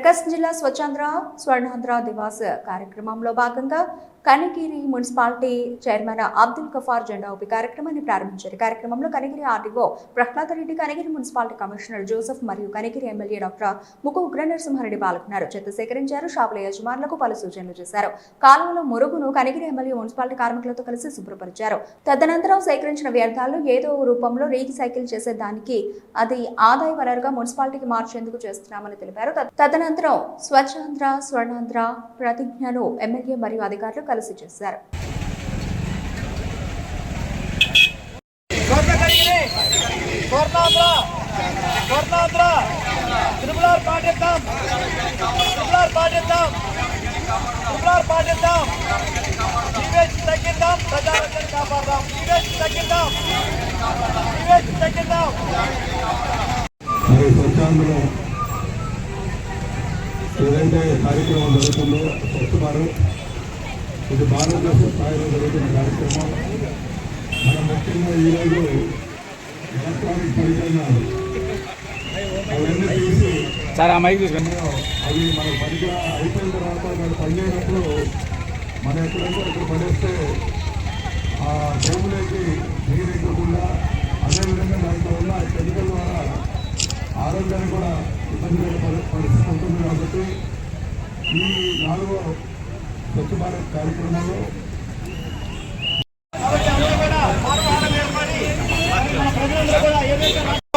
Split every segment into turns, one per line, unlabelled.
ప్రకాశం జిల్లా స్వచ్ఛాంధ్ర స్వర్ణాంధ్ర దివాస్ కార్యక్రమంలో భాగంగా కనిగిరి మున్సిపాలిటీ చైర్మన్ అబ్దుల్ గఫార్ జెండా ఊపి కార్యక్రమాన్ని ప్రారంభించారు. కార్యక్రమంలో Kanigiri RDO Prahlad Reddy Kanigiri municipality commissioner Joseph మరియు కనిగిరి ఎమ్మెల్యే డాక్టర్ ముకు ఉగ్రనరసింహారెడ్డి పాల్గొన్నారు. చెత్త సేకరించారు షాపుల యజమానులకు పలు సూచనలు చేశారు. కాలువలో మురుగును కనిగిరి ఎమ్మెల్యే మున్సిపాలిటీ కార్మికులతో కలిసి శుభ్రపరిచారు. తదనంతరం సేకరించిన వ్యర్థాలు ఏదో రూపంలో రీసైకిల్ చేసే దానికి అది ఆదాయ వనరుగా మున్సిపాలిటీకి మార్చేందుకు చేస్తున్నామని తెలిపారు. తదనంతరం తదనంతరం స్వచ్ఛాంధ్ర స్వర్ణాంధ్ర ప్రతిజ్ఞను ఎమ్మెల్యే మరియు అధికారులు కలిసి చేశారు.
తగ్గిద్దాం ప్రజారోగ్యాన్ని కాపాడదాం. తగ్గిద్దాం తగ్గిద్దాం
ఏదైతే కార్యక్రమం జరుగుతుందో భారత్ ఇది భారతదేశ స్థాయిలో జరుగుతున్న కార్యక్రమం. మనం ముఖ్యంగా ఈరోజు ఎలక్ట్రానిక్ పరికరణాలు అవన్నీ తీసి
సార్ ఆ మైక్
అవి మన పరికర అయిపోయిన తర్వాత మనం పనిచేయనప్పుడు మనం ఎక్కడంటే అక్కడ పడేస్తే ఆ భూములకి నీరు ఎక్కకుండా అదేవిధంగా దాంట్లో ఉన్న కెమికల్ ద్వారా ఆరోగ్యానికి కూడా ఇబ్బంది పరిస్థితి ఉంటుంది కాబట్టి ఈ నాలుగో స్వచ్ఛ భారత్ కార్యక్రమంలో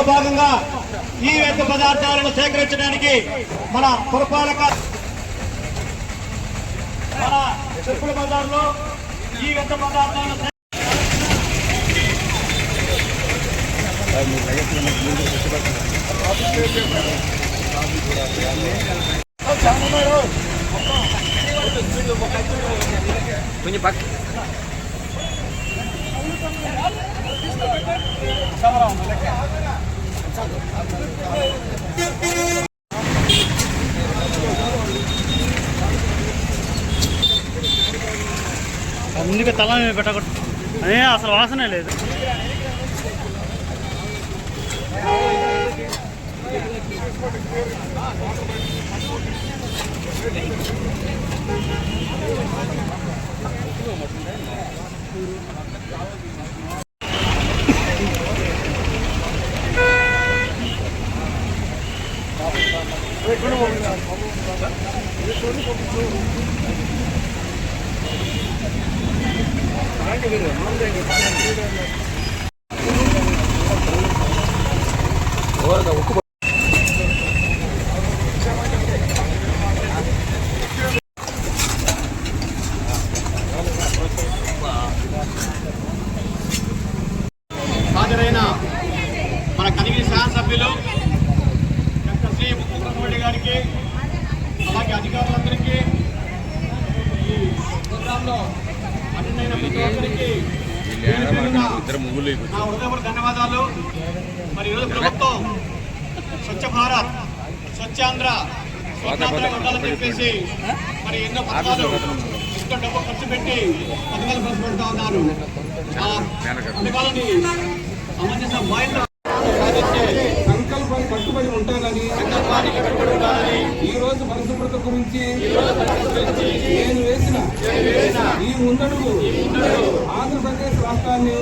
భాగంగా ఈ వ్యర్థ పదార్థాలను సేకరించడానికి మన పురపాలక మన చెప్పుల బజార్లో ఈ వ్యర్థ పదార్థాలను సే-
కొంచెం పక్క
ముందుగా తల మీద పెట్టకూడదు అదే అసలు వాసనే లేదు
ఉక్కు మన శాసనసభ్యులు డాక్టర్ శ్రీ ముఖ్యమంత్రి గారికి అలాగే అధికారులందరికీ ఈ ప్రోగ్రాంలో అటెండ్ అయిన ప్రతి ఒక్కరికి పేరు పేరున
ఇద్దరు ముగ్గులు
నా హృదయపూర్వక ధన్యవాదాలు. మరి ఈరోజు ప్రభుత్వం స్వచ్ఛ భారత్ స్వచ్ఛాంధ్ర స్వర్ణాంధ్ర ఉండాలని చెప్పేసి మరి ఎన్నో పథకాలు ఎంతో డబ్బు ఖర్చు పెట్టి పథకాలు ప్రవేశపెడతా ఉన్నారు. పథకాలని సంబంధించిన బాధ్యత
పరిశుభ్రత గురించి నేను వేసిన ఈ ముందడుగు ఆంధ్రప్రదేశ్ రాష్ట్రాన్ని